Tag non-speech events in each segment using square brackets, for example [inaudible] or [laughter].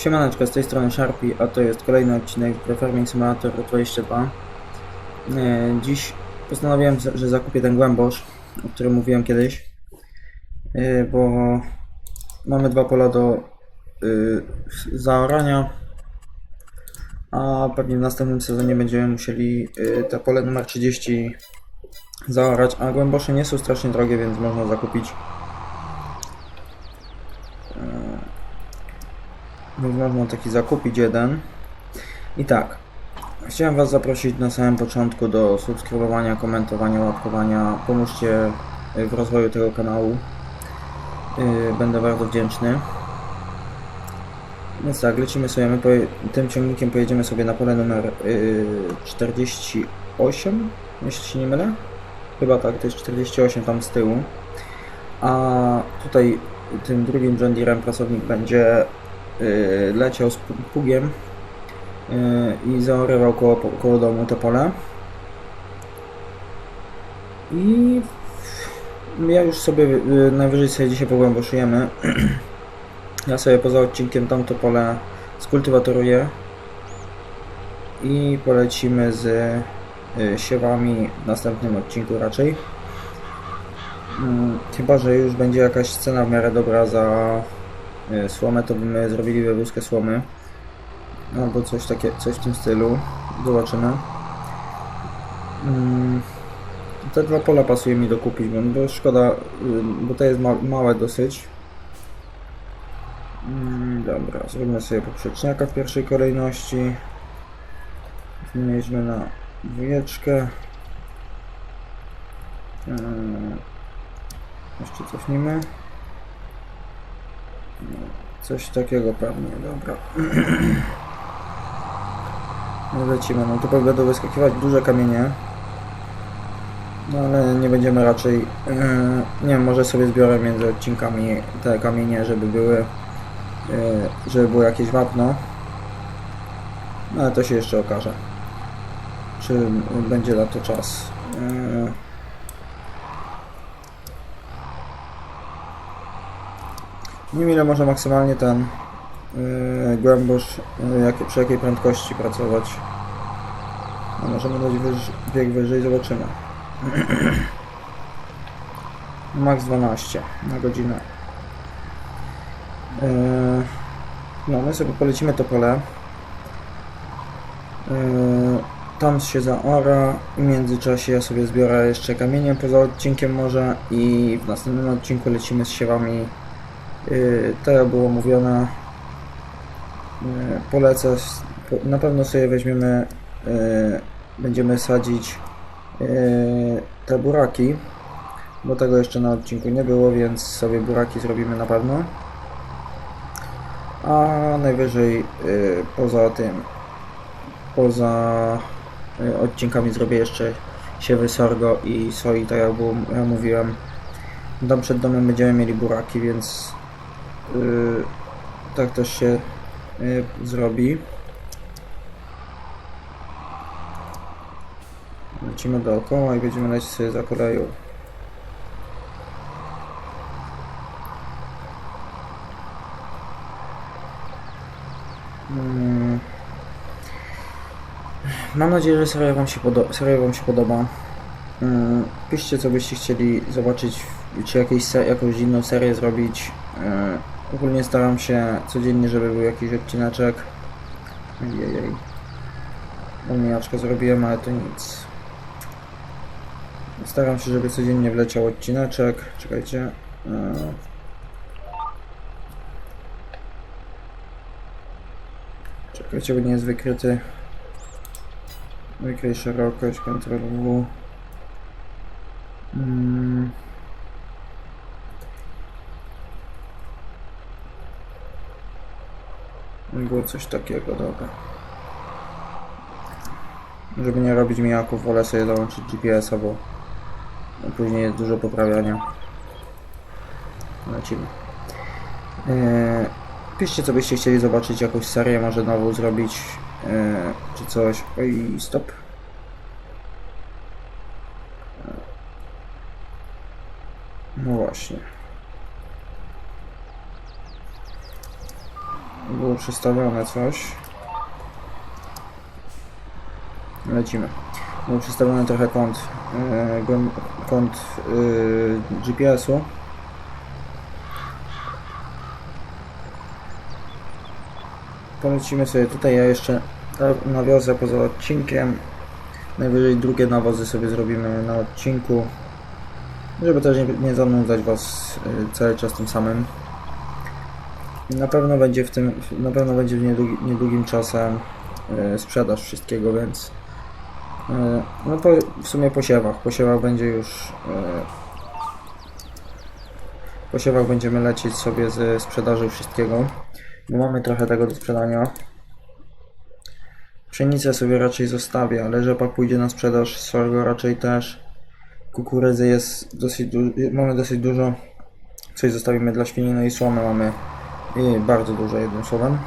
Siemaneczko, z tej strony Sharpie, a to jest kolejny odcinek The Farming Simulator 22. E, Dziś postanowiłem, że zakupię ten głębosz, o którym mówiłem kiedyś, e, bo mamy dwa pola do y, zaorania, a pewnie w następnym sezonie będziemy musieli te pole numer 30 zaorać, a głębosze nie są strasznie drogie, więc można zakupić Więc można taki zakupić jeden. I tak. Chciałem Was zaprosić na samym początku do subskrybowania, komentowania, łapkowania. Pomóżcie y, w rozwoju tego kanału. Y, Będę bardzo wdzięczny. Więc tak, lecimy sobie. My tym ciągnikiem pojedziemy sobie na pole numer y, 48, jeśli się nie mylę. Chyba tak, to jest 48 tam z tyłu. A tutaj tym drugim John Deerem pracownik będzie y, leciał z pługiem y, i zaorywał koło, koło domu to pole. I ja już sobie y, najwyżej sobie dzisiaj pogłęboszujemy. [clears throat] ja sobie poza odcinkiem tamto pole skultywatoruję i polecimy z y, siewami w następnym odcinku raczej. Mm, Chyba, że już będzie jakaś cena w miarę dobra za y, słomę, to byśmy zrobili wywózkę słomy. Albo coś takie, coś w tym stylu. Zobaczymy. Mm, Te dwa pola pasuje mi do kupić, bo, bo szkoda, y, bo to jest ma, małe dosyć. Mm, Dobra, zrobimy sobie poprzeczniaka w pierwszej kolejności. Zmieniliśmy na dwójeczkę. Mm, Jeszcze cofnijmy. Coś takiego pewnie, dobra. [clears throat] No lecimy, no tu będą wyskakiwać duże kamienie. No ale nie będziemy raczej, yy, nie wiem, może sobie zbiorę między odcinkami te kamienie, żeby były, yy, żeby było jakieś wapno. No ale to się jeszcze okaże. Czy będzie na to czas. Yy. Nie wiem ile może maksymalnie ten yy, głębosz, yy, jak, przy jakiej prędkości pracować. No, możemy dać wyż, bieg wyżej, zobaczymy. [clears throat] Max 12 na godzinę. Yy, no, my sobie polecimy to pole. Yy, tam się zaora. W międzyczasie ja sobie zbiorę jeszcze kamienie poza odcinkiem może i w następnym odcinku lecimy z siewami To jak było mówione, yy, polecę, s- po- na pewno sobie weźmiemy, yy, będziemy sadzić te buraki, bo tego jeszcze na odcinku nie było, więc sobie buraki zrobimy na pewno. A najwyżej poza tym, poza odcinkami zrobię jeszcze siewy sorgo i soi, tak jak było, ja mówiłem. Tam przed domem będziemy mieli buraki, więc tak też się yy, zrobi. Lecimy dookoła i będziemy lecieć sobie za koleją. Mm. Mam nadzieję, że seria Wam się, podo- seria wam się podoba. Mm, Piszcie, co byście chcieli zobaczyć, czy jakieś jakąś inną serię zrobić. Ogólnie staram się codziennie, żeby był jakiś odcineczek. Ojej. Omniaczkę zrobiłem, ale to nic. Staram się, żeby codziennie wleciał odcineczek. Czekajcie. Yy. Czekajcie, bo nie jest wykryty. Wykryj szerokość, Ctrl W. Mm. Było coś takiego, dobra. Żeby nie robić mijaków, wolę sobie dołączyć GPS-a, bo później jest dużo poprawiania. Lecimy. Eee, piszcie, co byście chcieli zobaczyć, jakąś serię może nową zrobić, eee, czy coś. Oj, stop. No właśnie. było przestawione coś. Lecimy. Było przestawione trochę kąt, yy, kąt yy, GPS-u. Polecimy sobie tutaj, ja jeszcze na- nawiozę poza odcinkiem. Najwyżej drugie nawozy sobie zrobimy na odcinku. Żeby też nie, nie zanudzać Was y, cały czas tym samym. Na pewno będzie w tym, na pewno będzie w niedługi, niedługim czasem y, sprzedaż wszystkiego, więc y, no po, w sumie po siewach. Po siewach będzie już y, po siewach będziemy lecieć sobie ze sprzedaży wszystkiego, bo mamy trochę tego do sprzedania. Pszenicę sobie raczej zostawię, ale rzepak pójdzie na sprzedaż, sorgo raczej też. Kukurydzy jest dosyć mamy dosyć dużo. Coś zostawimy dla świni, no i słomy mamy y, bardzo dużo jednym słowem.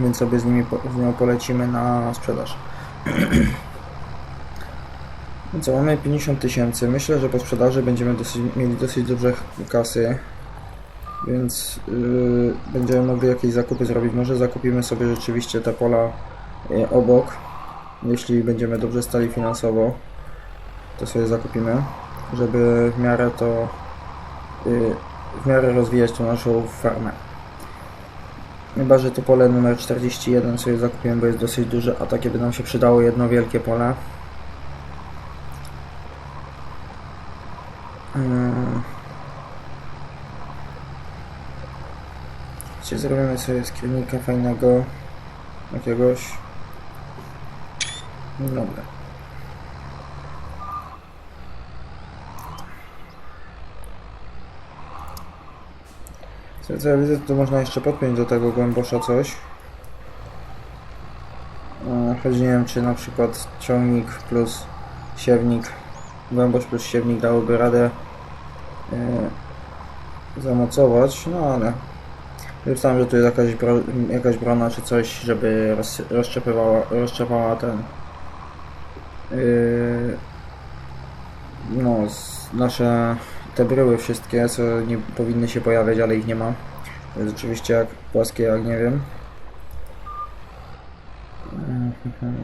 Więc sobie z nimi z nią polecimy na sprzedaż. [clears throat] No co, mamy 50 tysięcy. Myślę, że po sprzedaży będziemy dosyć, mieli dosyć dobrze kasy. Więc yy, będziemy mogli jakieś zakupy zrobić. Może zakupimy sobie rzeczywiście te pola y, obok. Jeśli będziemy dobrze stali finansowo, to sobie zakupimy, żeby w miarę to y, w miarę rozwijać tą naszą farmę. Chyba, że to pole numer 41 sobie zakupiłem, bo jest dosyć duże, a takie by nam się przydało jedno wielkie pole. Mm. Gdzie zrobimy sobie skiernika fajnego jakiegoś. Dobra. Co, ja widzę, to można jeszcze podpiąć do tego głębosza coś. E, Choć nie wiem, czy na przykład ciągnik plus siewnik, głębosz plus siewnik dałoby radę e, zamocować, no ale myślałem, że tu jest jakaś, bro, jakaś brona czy coś, żeby roz, rozszczepywała, rozszczepała ten yy, no, nasze te bryły wszystkie, co nie powinny się pojawiać, ale ich nie ma. To jest oczywiście jak płaskie, jak nie wiem. Mhm.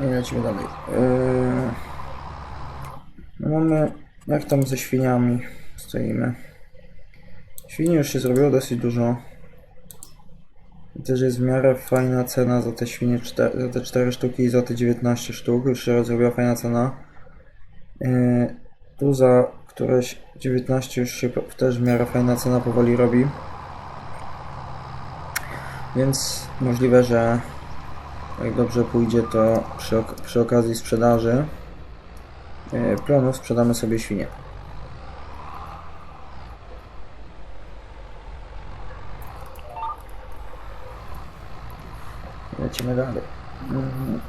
I lecimy dalej. Yy... Mamy, jak tam ze świniami stoimy. Świni już się zrobiło dosyć dużo. I Też jest w miarę fajna cena za te świnie, za te 4 sztuki i za te 19 sztuk. Już się zrobiła fajna cena. Yy, tu za któreś 19 już się też w miarę fajna cena powoli robi. Więc możliwe, że jak dobrze pójdzie, to przy, ok- przy okazji sprzedaży plonów sprzedamy sobie świnie. Lecimy dalej. Mhm.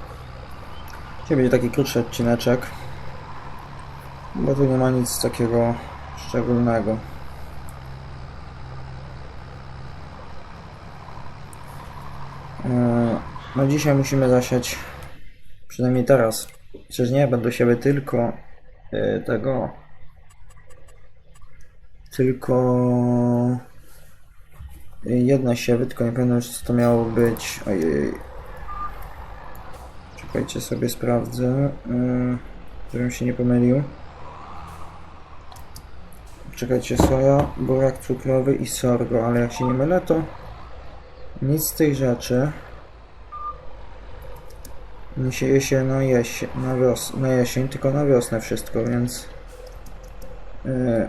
Dzisiaj będzie taki krótszy odcineczek, bo tu nie ma nic takiego szczególnego. Yy, No dzisiaj musimy zasiać, przynajmniej teraz, przecież nie będę siebie tylko yy, tego, tylko jedne siewy, tylko nie pamiętam co to miało być. Ojej. Czekajcie sobie sprawdzę, yy, żebym się nie pomylił. Czekajcie, soja, burak cukrowy i sorgo, ale jak się nie mylę, to nic z tych rzeczy nie sieje się na, jesie, na, wios, na jesień, tylko na wiosnę wszystko, więc yy,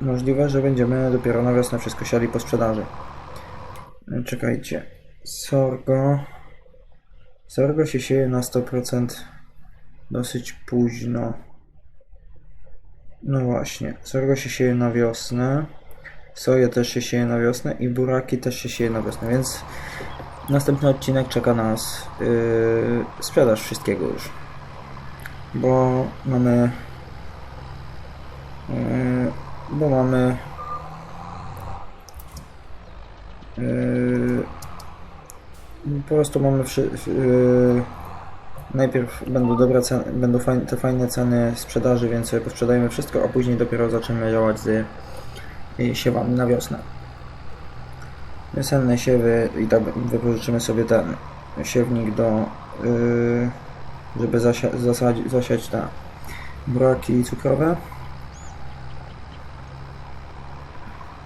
możliwe, że będziemy dopiero na wiosnę wszystko siali po sprzedaży. Yy, Czekajcie, sorgo sorgo się sieje na 100% dosyć późno. No właśnie, sorgo się sieje na wiosnę, soja też się sieje na wiosnę i buraki też się sieje na wiosnę, więc następny odcinek czeka nas yy, sprzedaż wszystkiego już. Bo mamy yy, bo mamy Yy, po prostu mamy yy, najpierw będą dobre ceny, będą fajne, te fajne ceny sprzedaży, więc sobie posprzedajemy wszystko, a później dopiero zaczniemy działać z yy, siewami na wiosnę. Wiosenne siewy i tak wypożyczymy sobie ten siewnik do, yy, żeby zasia, zasadzi, zasiać te buraki cukrowe.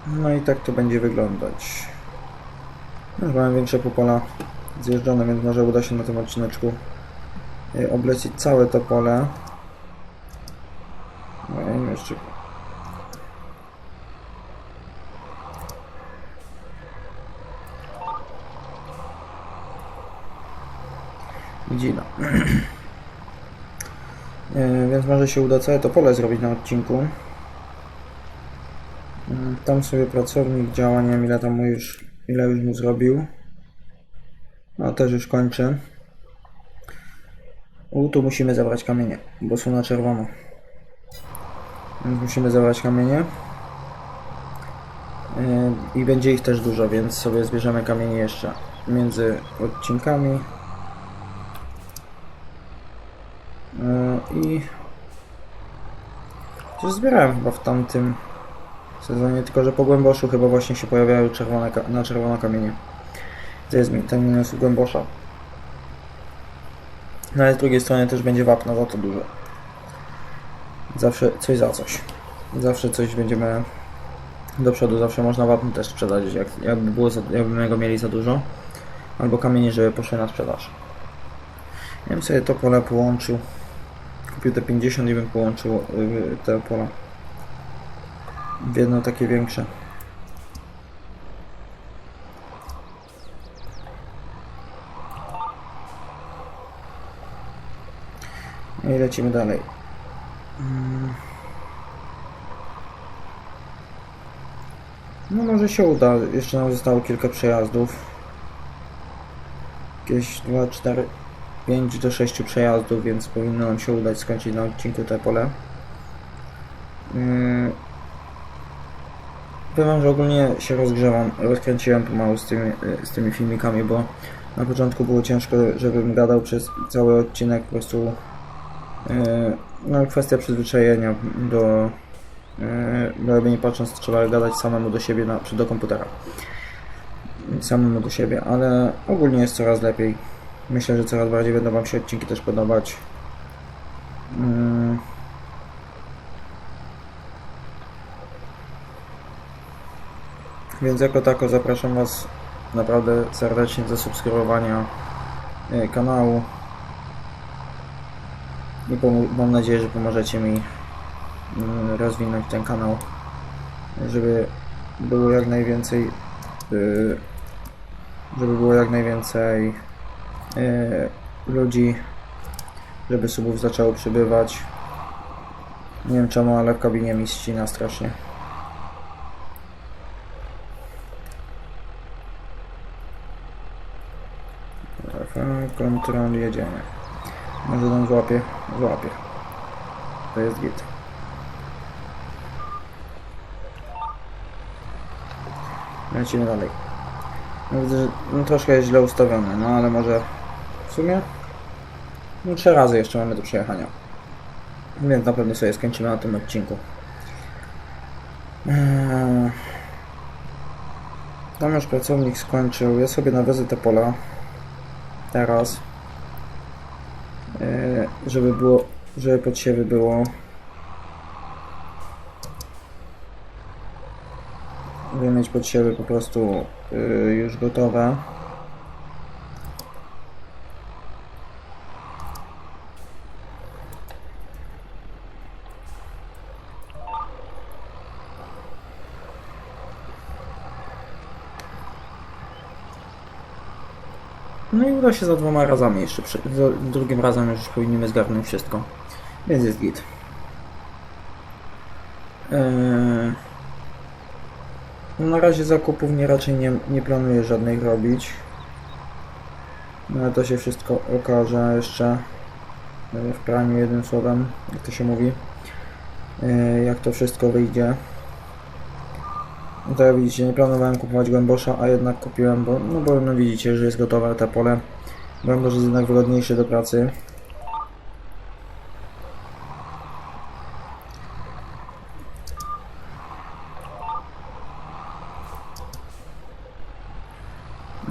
No i tak to będzie wyglądać. Już mamy większe pola zjeżdżone, więc może uda się na tym odcineczku y, oblecić całe to pole. No jeszcze [clears throat] E, Więc może się uda całe to pole zrobić na odcinku. Mm, Tam sobie pracownik działa, nie wiem ile tam mu już, ile już mu zrobił. No też już kończy. U, tu musimy zabrać kamienie, bo są na czerwono. Więc musimy zabrać kamienie. E, I będzie ich też dużo, więc sobie zbierzemy kamienie jeszcze między odcinkami. I coś zbierałem chyba w tamtym sezonie, tylko że po głęboszu chyba właśnie się pojawiały czerwone, na czerwono kamienie. To jest ten minus głębosza. No ale z drugiej strony też będzie wapna za to dużo. Zawsze coś za coś. Zawsze coś będziemy do przodu, zawsze można wapno też sprzedać, jak, jakby było za, jakbyśmy go mieli za dużo. Albo kamienie, żeby poszły na sprzedaż. Ja bym sobie to pole połączył. Kupił te 50 i bym połączył y, te pola w jedno takie większe. No i lecimy dalej. Mm. No może się uda. Jeszcze nam zostało kilka przejazdów. Jakieś 2, 4, 5 do 6 przejazdów, więc powinno nam się udać skończyć na odcinku te pole. Yy, Powiem że ogólnie się rozgrzewam, rozkręciłem pomału z tymi, yy, z tymi filmikami, bo na początku było ciężko, żebym gadał przez cały odcinek, po prostu yy, no kwestia przyzwyczajenia do yy, bo nie patrząc trzeba gadać samemu do siebie na, do komputera samemu do siebie, ale ogólnie jest coraz lepiej myślę, że coraz bardziej będą wam się odcinki też podobać Mm. Więc jako tako zapraszam Was naprawdę serdecznie do subskrybowania e, kanału. I mam nadzieję, że pomożecie mi mm, rozwinąć ten kanał, żeby było jak najwięcej y, żeby było jak najwięcej ludzi, żeby subów zaczęło przybywać. Nie wiem czemu, ale w kabinie mi ścina strasznie. Kontrol jedziemy. Może nam złapie? Złapie. To jest git. Lecimy dalej. No no, troszkę jest źle ustawione, no ale może w sumie no, trzy razy jeszcze mamy do przejechania. Więc na pewno sobie skończymy na tym odcinku. Eee, Tam już pracownik skończył. Ja sobie nawiozę te pola. Teraz. Eee, Żeby było, żeby podsiewy było. Żeby mieć podsiewy po prostu yy, już gotowe. No i uda się za dwoma razami jeszcze. Za drugim razem już powinniśmy zgarnąć wszystko. Więc jest git. Eee, na razie zakupów nie raczej nie, nie planuję żadnych robić. No ale to się wszystko okaże jeszcze e, w praniu jednym słowem, jak to się mówi. E, Jak to wszystko wyjdzie. No to jak widzicie, nie planowałem kupować głębosza, a jednak kupiłem, bo, no bo no widzicie, że jest gotowe te pole. Głębosz jest jednak wygodniejszy do pracy.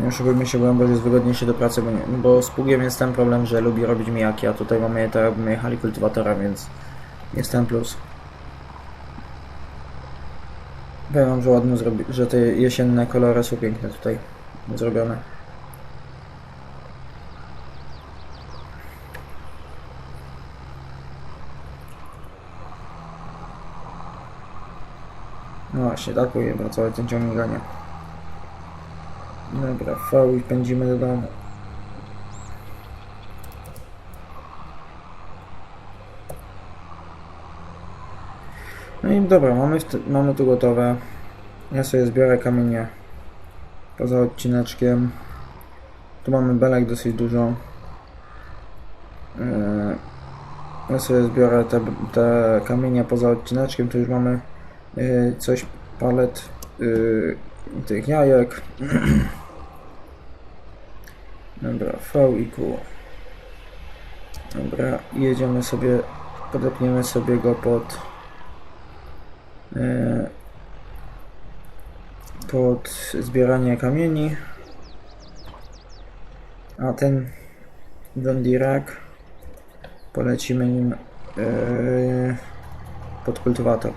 Oszukujmy się, głębosz jest wygodniejszy do pracy, bo, nie, no bo z pługiem jest ten problem, że lubi robić mijaki, a tutaj mamy je tak jakbyśmy jechali kultywatora, więc jest ten plus. Powiem wam, że ładno zrobi, że te jesienne kolory są piękne tutaj zrobione. No właśnie, tak powinien pracować ten ciągnik gania. Dobra, V i pędzimy do domu. I dobra, mamy, mamy tu gotowe. Ja sobie zbiorę kamienie poza odcineczkiem. Tu mamy belek dosyć dużo. Yy, Ja sobie zbiorę te, te kamienie poza odcineczkiem. Tu już mamy yy, coś, palet yy, tych jajek. [clears throat] Dobra, V i Q. Dobra, jedziemy sobie, podepniemy sobie go pod pod zbieranie kamieni. A ten John Dirac polecimy nim e, pod kultywator.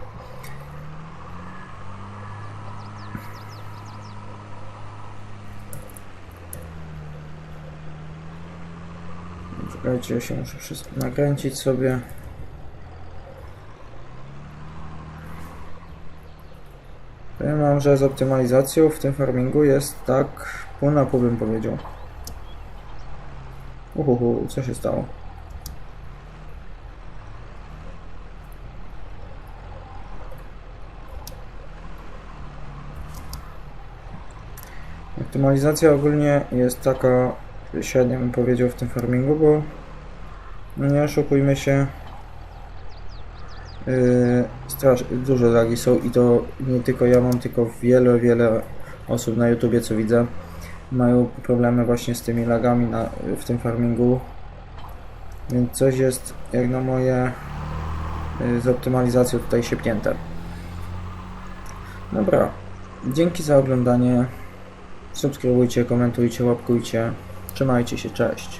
Czekajcie, ja się muszę wszystko nakręcić sobie. Że z optymalizacją w tym farmingu jest tak pół na pół bym powiedział. Uhuhu, co się stało? Optymalizacja ogólnie jest taka średnia bym powiedział w tym farmingu, bo nie oszukujmy się strasz, dużo lagi są i to nie tylko ja mam, tylko wiele, wiele osób na YouTubie co widzę mają problemy właśnie z tymi lagami na, w tym farmingu. Więc coś jest jak na moje yy, z optymalizacją tutaj siepnięte. Dobra dzięki za oglądanie. Subskrybujcie, komentujcie, łapkujcie. Trzymajcie się, cześć.